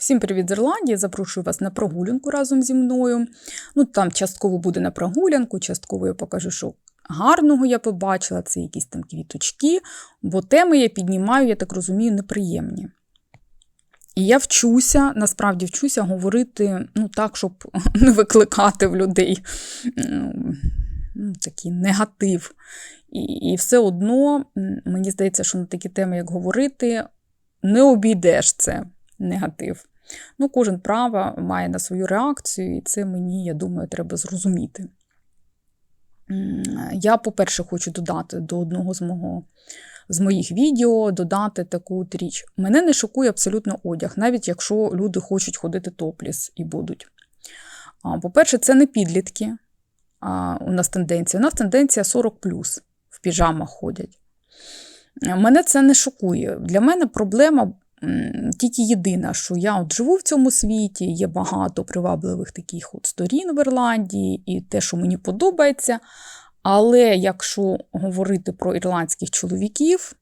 Всім привіт з Ірландії! Запрошую вас на прогулянку разом зі мною. Ну, там частково буде на прогулянку, частково я покажу, що гарного я побачила, це якісь там квіточки, бо теми я піднімаю, я так розумію, неприємні. І я вчуся, насправді вчуся говорити ну, так, щоб не викликати в людей ну, такий негатив. І, і все одно, мені здається, що на такі теми, як говорити, не обійдеш це негатив. Ну, Кожен право має на свою реакцію, і це мені, я думаю, треба зрозуміти. Я, по-перше, хочу додати до одного з мого. З моїх відео додати таку річ. Мене не шокує абсолютно одяг, навіть якщо люди хочуть ходити топліс і будуть. По-перше, це не підлітки. У нас тенденція. У нас тенденція 40 в піжамах ходять. Мене це не шокує. Для мене проблема тільки єдина, що я от живу в цьому світі, є багато привабливих таких от сторін в Ірландії, і те, що мені подобається. Але якщо говорити про ірландських чоловіків,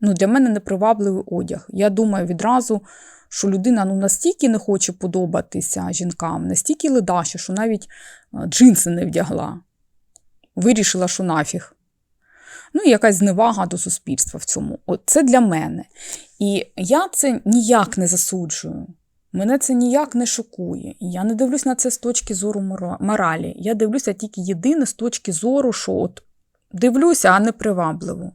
ну для мене непривабливий одяг. Я думаю відразу, що людина ну, настільки не хоче подобатися жінкам, настільки ледача, що навіть джинси не вдягла. Вирішила, що нафіг. Ну і якась зневага до суспільства в цьому. От Це для мене. І я це ніяк не засуджую. Мене це ніяк не шокує. Я не дивлюсь на це з точки зору моралі. Я дивлюся тільки єдине з точки зору, що от дивлюся, а не привабливо.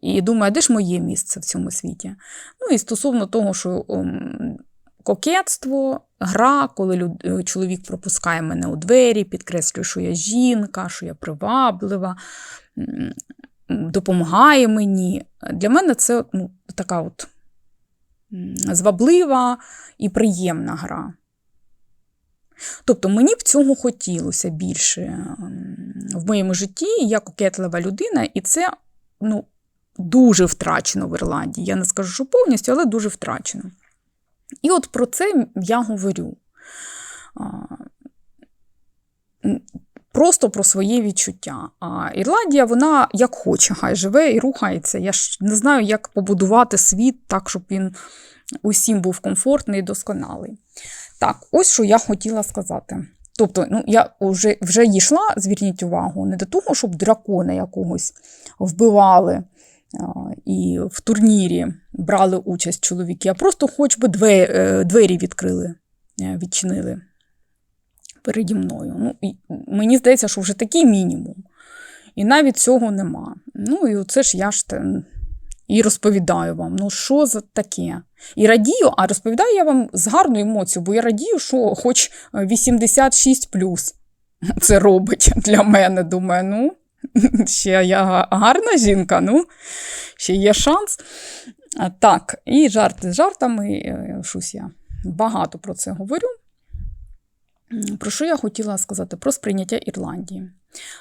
І думаю, а де ж моє місце в цьому світі? Ну і стосовно того, що ом, кокетство, гра, коли люд... чоловік пропускає мене у двері, підкреслює, що я жінка, що я приваблива, допомагає мені. Для мене це ну, така от зваблива і приємна гра. Тобто мені б цього хотілося більше в моєму житті, я кокетлива людина, і це ну, дуже втрачено в Ірландії. Я не скажу, що повністю, але дуже втрачено. І от про це я говорю. Просто про своє відчуття. А Ірландія, вона як хоче, хай живе і рухається. Я ж не знаю, як побудувати світ так, щоб він усім був комфортний і досконалий. Так, ось що я хотіла сказати. Тобто, ну, я вже вже йшла, зверніть увагу, не до того, щоб дракона якогось вбивали і в турнірі брали участь чоловіки, а просто хоч би двері, е, відкрили, е, відчинили переді мною. Ну, і Мені здається, що вже такий мінімум. І навіть цього нема. Ну, і це ж я ж і розповідаю вам, ну що за таке? І радію, а розповідаю я вам з гарною емоцією, бо я радію, що хоч 86 плюс це робить для мене. Думаю, ну, ще я гарна жінка, ну, ще є шанс. Так, і жарти з жартами, е, щось я багато про це говорю. Про що я хотіла сказати? Про сприйняття Ірландії.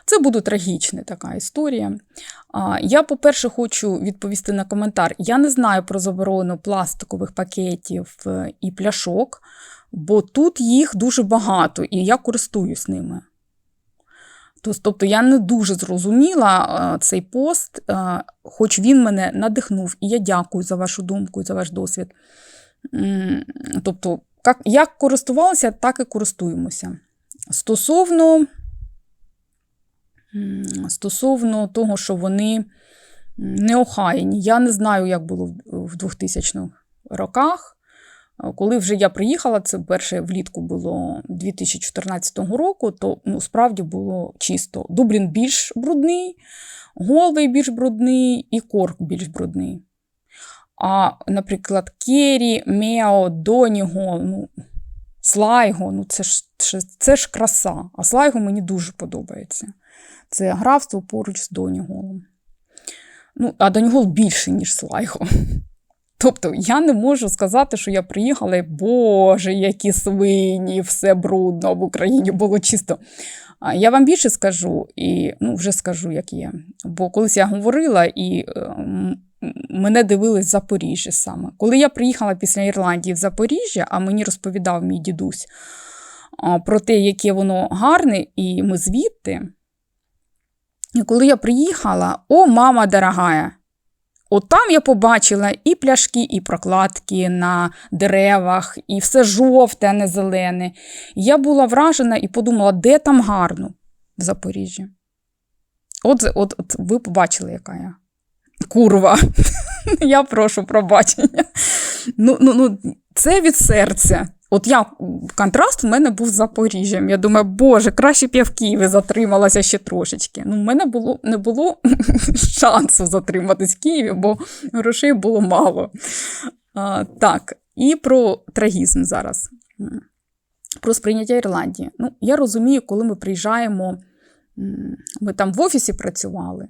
Це буде трагічна така історія. Я, по-перше, хочу відповісти на коментар. Я не знаю про заборону пластикових пакетів е, і пляшок, бо тут їх дуже багато, і я користуюсь ними. Тобто я не дуже зрозуміла е, цей пост, е, хоч він мене надихнув, і я дякую за вашу думку і за ваш досвід. Тобто, як користувалися, так і користуємося. Стосовно стосовно того, що вони неохайні, я не знаю, як було в 2000-х роках. Коли вже я приїхала, це перше влітку було 2014 року, то ну, справді було чисто. Дублін більш брудний, Голвей більш брудний і Корк більш брудний. А, наприклад, Кері, Мео, Доніго, ну, Слайго ну це ж це ж краса. А Слайго мені дуже подобається. Це графство поруч з Доніголом. Ну, А Донігол більше, ніж Слайго. Тобто я не можу сказати, що я приїхала і Боже, які свині, все брудно в Україні було чисто. Я вам більше скажу, і ну, вже скажу, як є. Бо колись я говорила і ем, мене дивились в Запоріжжя саме. Коли я приїхала після Ірландії в Запоріжжя, а мені розповідав мій дідусь про те, яке воно гарне, і ми звідти. І коли я приїхала, о, мама дорогая, От там я побачила і пляшки, і прокладки на деревах, і все жовте, а не зелене. Я була вражена і подумала, де там гарно в Запоріжжі. От, от, от ви побачили, яка я. Курва. Я прошу пробачення. Ну, ну, ну, це від серця. От я контраст у мене був з Запоріжжям. Я думаю, боже, краще б я в Києві затрималася ще трошечки. Ну, в мене було, не було шансу затриматись в Києві, бо грошей було мало. А, так, і про трагізм зараз. Про сприйняття Ірландії. Ну, я розумію, коли ми приїжджаємо, ми там в офісі працювали,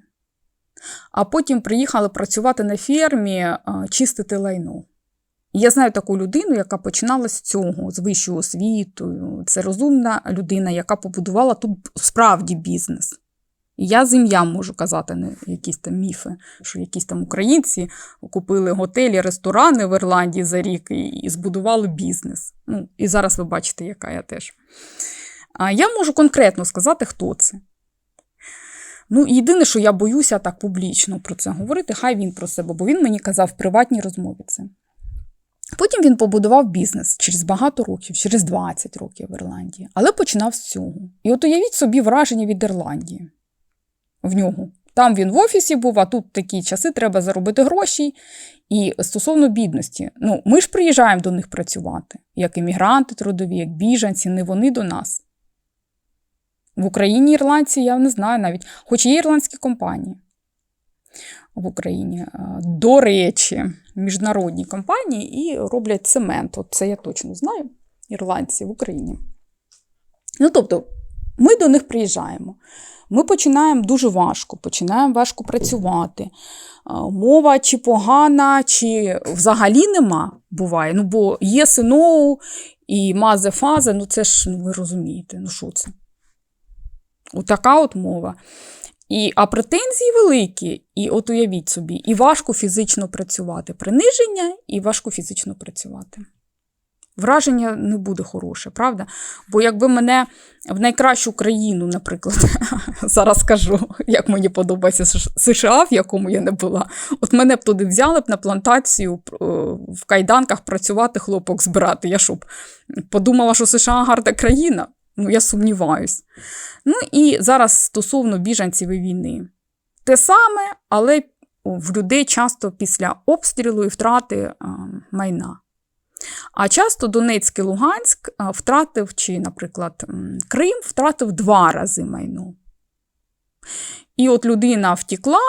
а потім приїхали працювати на фермі, чистити лайно. Я знаю таку людину, яка починала з цього, з вищою освітою. Це розумна людина, яка побудувала тут справді бізнес. І я з ім'ям можу казати, не якісь там міфи, що якісь там українці купили готелі, ресторани в Ірландії за рік і, і збудували бізнес. Ну, І зараз ви бачите, яка я теж. А я можу конкретно сказати, хто це. Ну, єдине, що я боюся так публічно про це говорити, хай він про себе, бо він мені казав в приватній розмові це. Потім він побудував бізнес через багато років, через 20 років в Ірландії, але починав з цього. І от уявіть собі враження від Ірландії в нього. Там він в офісі був, а тут такі часи треба заробити гроші. І стосовно бідності, ну ми ж приїжджаємо до них працювати, як іммігранти трудові, як біженці, не вони до нас. В Україні ірландці я не знаю навіть, хоч є ірландські компанії в Україні. До речі, міжнародні компанії і роблять цемент. От це я точно знаю, ірландці в Україні. Ну, тобто, ми до них приїжджаємо. Ми починаємо дуже важко, починаємо важко працювати. Мова чи погана, чи взагалі нема, буває. Ну, бо є синоу і мазе фаза, ну це ж, ну ви розумієте, ну що це? Отака от мова. І, А претензії великі, і от уявіть собі, і важко фізично працювати. Приниження і важко фізично працювати. Враження не буде хороше, правда? Бо якби мене в найкращу країну, наприклад, зараз скажу, як мені подобається США, в якому я не була, от мене б туди взяли б на плантацію в кайданках працювати, хлопок збирати. Я щоб подумала, що США гарна країна. Ну, я сумніваюсь. Ну і зараз стосовно біженців і війни. Те саме, але в людей часто після обстрілу і втрати а, майна. А часто Донецьк і Луганськ втратив, чи, наприклад, Крим втратив два рази майно. І от людина втікла,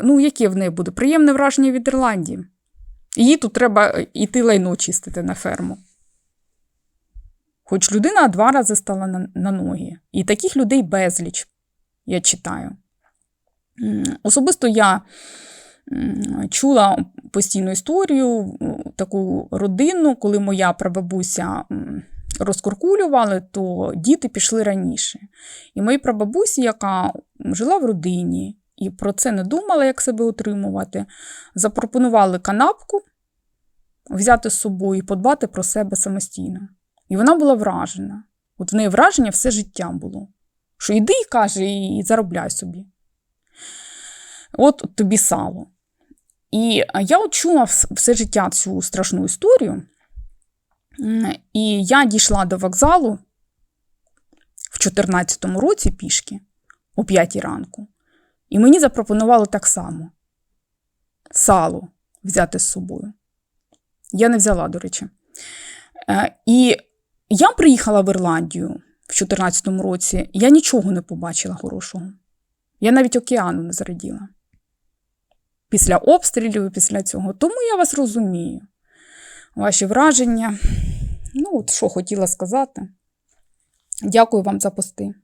ну, яке в неї буде приємне враження від Ірландії. Їй тут треба йти лайно чистити на ферму. Хоч людина два рази стала на, на ноги. І таких людей безліч, я читаю. Особисто я чула постійну історію, таку родину, коли моя прабабуся розкуркулювали, то діти пішли раніше. І моїй прабабусі, яка жила в родині і про це не думала, як себе утримувати, запропонували канапку взяти з собою і подбати про себе самостійно. І вона була вражена. От в неї враження все життя було. Що йди, і каже, і заробляй собі. От тобі сало. І я от чула все життя цю страшну історію. І я дійшла до вокзалу в 2014 році пішки о 5 ранку. І мені запропонували так само сало взяти з собою. Я не взяла, до речі. Е, і я приїхала в Ірландію в 2014 році, я нічого не побачила хорошого. Я навіть океану не зраділа. Після обстрілів, і після цього. Тому я вас розумію. Ваші враження. Ну, от що хотіла сказати. Дякую вам за пости.